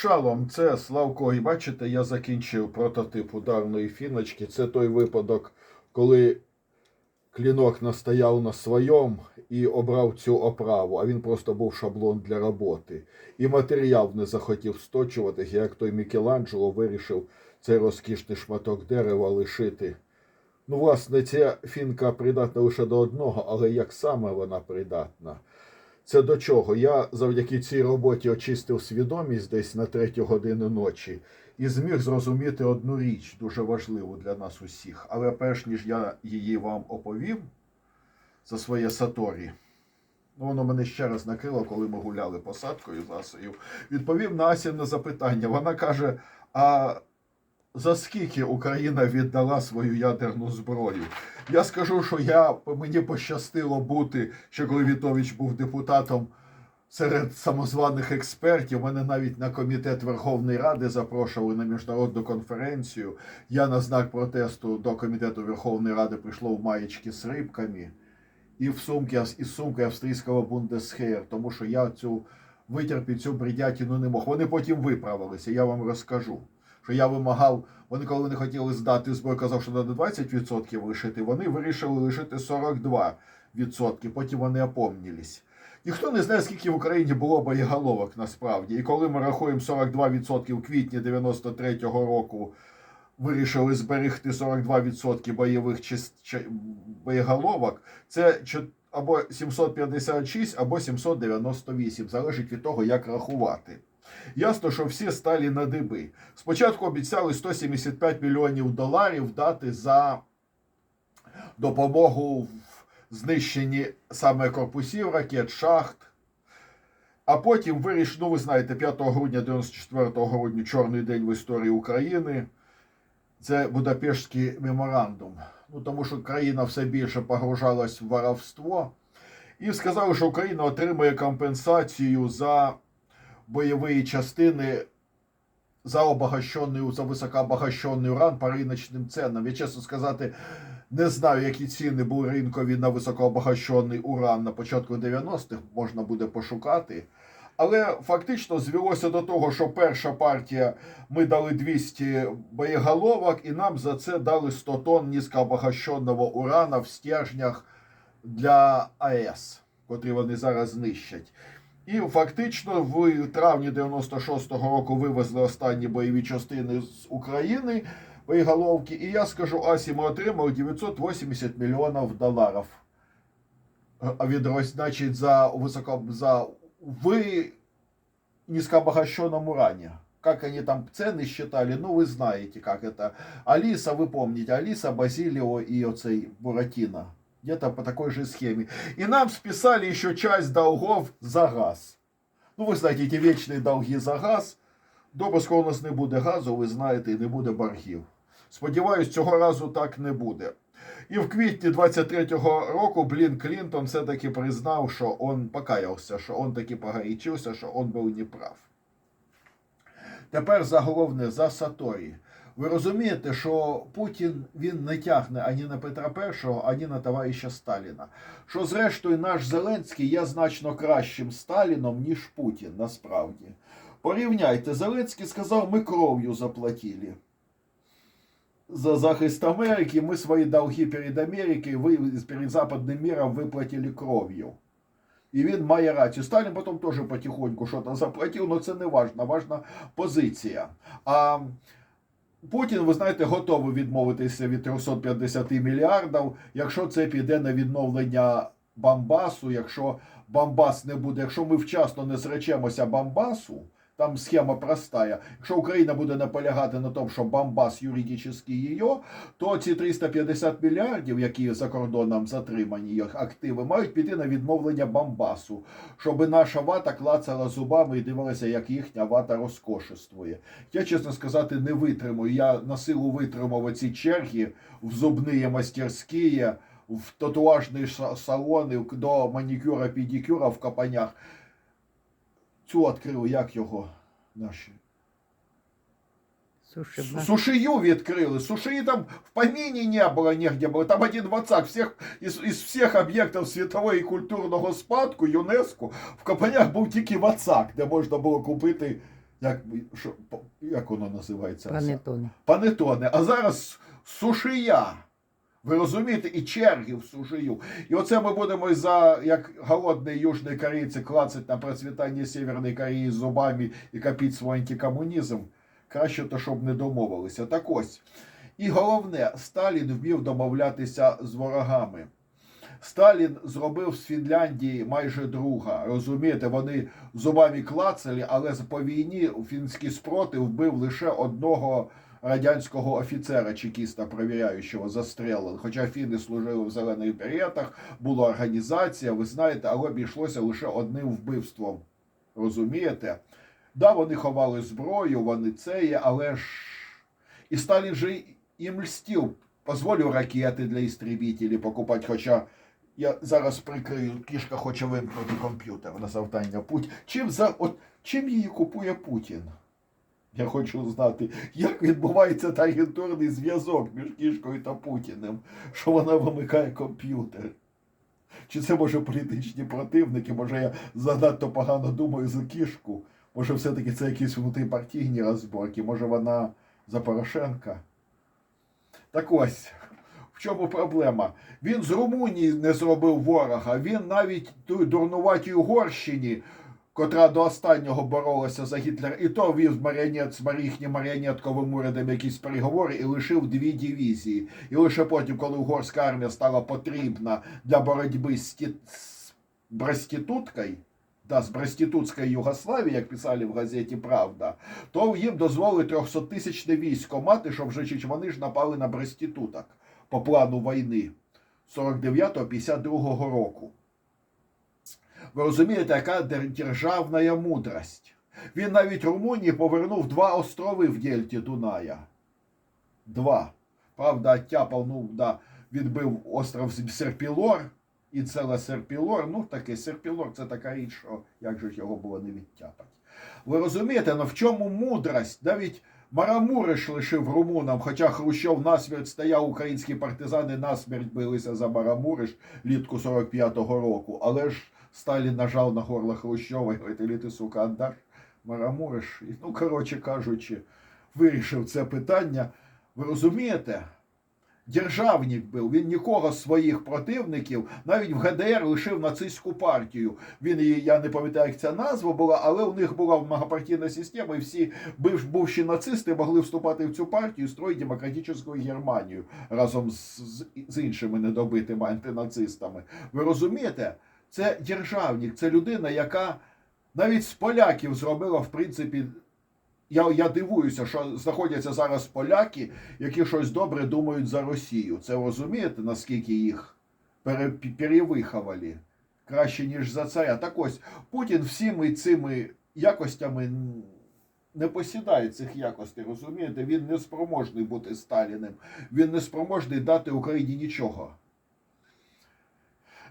Шалом, це Славко. І бачите, я закінчив прототип ударної фіночки. Це той випадок, коли клінок настояв на своєму і обрав цю оправу, а він просто був шаблон для роботи. І матеріал не захотів сточуватись, як той Мікеланджело вирішив цей розкішний шматок дерева лишити. Ну, власне, ця фінка придатна лише до одного, але як саме вона придатна? Це до чого? Я завдяки цій роботі очистив свідомість десь на третю годину ночі і зміг зрозуміти одну річ, дуже важливу для нас усіх. Але перш ніж я її вам оповім за своє саторі, ну воно мене ще раз накрило, коли ми гуляли посадкою з Асею, відповів на запитання. Вона каже: а за скільки Україна віддала свою ядерну зброю? Я скажу, що я мені пощастило бути, що коли Вітович був депутатом серед самозваних експертів. Мене навіть на комітет Верховної Ради запрошували на міжнародну конференцію. Я на знак протесту до комітету Верховної Ради прийшло в маєчки з рибками і в сумки із сумкою австрійського Бундесхеєр, тому що я цю витерпіти цю бредятину не мог. Вони потім виправилися. Я вам розкажу. Що я вимагав, вони коли вони хотіли здати зброю, казав, що треба 20% лишити, вони вирішили лишити 42%, потім вони опомнілись. Ніхто не знає, скільки в Україні було боєголовок насправді. І коли ми рахуємо 42% в квітні 93-го року, вирішили зберегти 42% бойових боєголовок, це або 756, або 798, залежить від того, як рахувати. Ясно, що всі стали на диби. Спочатку обіцяли 175 мільйонів доларів дати за допомогу в знищенні саме корпусів ракет, шахт. А потім вирішили, ну ви знаєте, 5 грудня 94 грудня, чорний день в історії України. Це Будапештський меморандум. Ну, тому що країна все більше погружалась в воровство. І сказали, що Україна отримує компенсацію за бойові частини за обогащений, за високообогащений уран по риночним ценам. Я чесно сказати, не знаю, які ціни були ринкові на високообогащений уран на початку 90-х, можна буде пошукати. Але фактично звелося до того, що перша партія ми дали 200 боєголовок, і нам за це дали 100 тонн низькообогащеного урана в стержнях для АЕС, котрі вони зараз знищать. І фактично в травні 96-го року вивезли останні бойові частини з України боєголовки. І я скажу, Асі, ми отримали 980 мільйонів доларів. А від Росії, значить, за високо за в низкообогащенном уране. Как они там цены считали, ну вы знаете, как это. Алиса, вы помните, Алиса, Базилио и оцей Буратино. Где-то по такой же схеме. И нам списали еще часть долгов за газ. Ну, ви знаєте, ті вічні долги за газ. Добре, скоро у нас не буде газу, ви знаєте, і не буде боргів. Сподіваюсь, цього разу так не буде. І в квітні 23-го року Блін Клінтон все-таки признав, що він покаявся, що він таки погорячився, що він був неправ. Тепер за головне, за Саторі. Ви розумієте, що Путін він не тягне ані на Петра І, ані на товариша Сталіна. Що, зрештою, наш Зеленський є значно кращим Сталіном, ніж Путін, насправді. Порівняйте, Зеленський сказав, ми кров'ю заплатили. За захист Америки мы свои долги перед Америкой, вы перед западным миром выплатили кров'ю. І він має рацію. Сталін потім теж потихоньку щось заплатив, але це не важно, важна позиція. А Путін, ви знаєте, готовий відмовитися від 350 мільярдів, якщо це піде на відновлення Бамбасу, якщо Бамбас не буде, якщо ми вчасно не зречемося Бамбасу, там схема проста. Якщо Україна буде наполягати на тому, що Бамбас юридично її, то ці 350 мільярдів, які за кордоном затримані їх активи, мають піти на відновлення Бамбасу, щоб наша вата клацала зубами і дивилася, як їхня вата розкошествує. Я, чесно сказати, не витримую. Я на силу витримав ці черги в зубні мастерські, в татуажні ша- салони, до манікюра, педикюра в капанях. Цю відкрив, як його наші. Слушай, Су- на- Сушию відкрили. Сушии там в помине не было нигде было. Там один вацак всех, із, із всіх об'єктів світового і культурного спадку ЮНЕСКО в Капанях був тільки вацак, де можна було купити Як, що, як воно називається? Панетони. Панетони. А зараз сушия. Ви розумієте, і черги в сушию. І оце ми будемо за як голодні южні корейці клацать на процвітання Северної Кореї зубами і копіть свій антикомунізм. Краще то, щоб не домовилися. Так ось. І головне, Сталін вмів домовлятися з ворогами. Сталін зробив з Фінляндії майже друга. Розумієте, вони зубами клацали, але по війні фінський спротив вбив лише одного радянського офіцера, чекіста провіряючого, застрелили. Хоча фіни служили в зелених беретах, була організація, ви знаєте, але обійшлося лише одним вбивством. Розумієте? Да, вони ховали зброю, вони це є, але ж. І Сталін же їм льстів. Позволю ракети для істребителів покупати, хоча я зараз прикрию, кішка хоче вимкнути комп'ютер на завдання Путін. Чим, за, от, чим її купує Путін? Я хочу знати, як відбувається та агентурний зв'язок між кішкою та Путіним, що вона вимикає комп'ютер. Чи це може політичні противники? Може я занадто погано думаю за кішку? Може, все-таки це якісь внутріпартійні розборки, може вона за Порошенка? Так ось, в чому проблема? Він з Румунії не зробив ворога, він навіть дурнуватій Угорщині, котра до останнього боролася за Гітлер, і то вів маріонет з їхнім маріонетковим урядом якісь переговори і лишив дві дивізії. І лише потім, коли угорська армія стала потрібна для боротьби з, ті... з Бреституткою, да, з Бреститутської Югославії, як писали в газеті Правда, то їм дозволили 300-тисячне військо мати, щоб вже вони ж напали на Бреституток по плану війни 49-52 року. Ви розумієте, яка державна мудрость? Він навіть Румунії повернув два острови в Дельті Дуная. Два. Правда, оттяпав, ну, да, відбив остров Серпілор і ціле Серпілор. Ну, таке Серпілор це така річ, що як же його було не відтяпати. Ви розумієте, ну в чому мудрость? Навіть Марамуриш лишив румунам, хоча Хрущов насмерть стояв, українські партизани насмерть билися за Марамуриш літку 45-го року. Але ж Сталін нажав на горло Хрущова і говорить, «Ілі ти, сука, віддаш Марамуриш. І, ну, коротше кажучи, вирішив це питання. Ви розумієте? Державник був, він нікого з своїх противників, навіть в ГДР лишив нацистську партію. Він її, я не пам'ятаю, як ця назва була, але у них була многопартійна система, і всі бувші нацисти могли вступати в цю партію і строїти демократичну Германію разом з, з іншими недобитими антинацистами. Ви розумієте? Це державник, це людина, яка навіть з поляків зробила, в принципі, я, я дивуюся, що знаходяться зараз поляки, які щось добре думають за Росію. Це розумієте, наскільки їх пере, перевиховали? Краще, ніж за царя. Так ось, Путін всіми цими якостями не посідає цих якостей, розумієте? Він не спроможний бути Сталіним. Він не спроможний дати Україні нічого.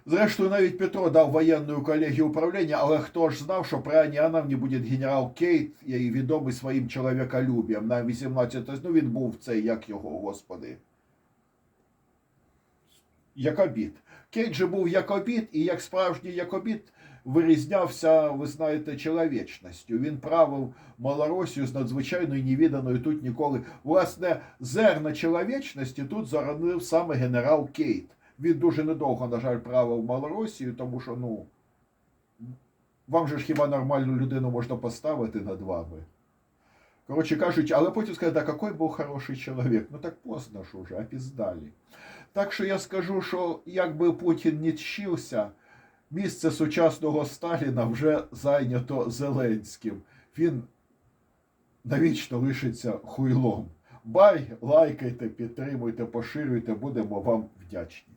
Зрештою, навіть Петро дав воєнну колегію управління, але хто ж знав, що при Ані буде генерал Кейт, і відомий своїм чоловіколюб'ям на 18 ну він був цей, як його, господи. Якобіт. Кейт же був якобіт, і як справжній якобіт вирізнявся, ви знаєте, чоловічністю. Він правив Малоросію з надзвичайною невіданою тут ніколи. Власне, зерна чоловічності тут заронив саме генерал Кейт. Він дуже недовго, на жаль, правив Малоросію, тому що, ну, вам же ж хіба нормальну людину можна поставити над вами? Коротше кажучи, але потім сказати, да, який був хороший чоловік. Ну так поздно ж уже, опіздалі. Так що я скажу, що якби Путін не тщився, місце сучасного Сталіна вже зайнято Зеленським. Він навічно лишиться хуйлом. Бай, лайкайте, підтримуйте, поширюйте, будемо вам вдячні.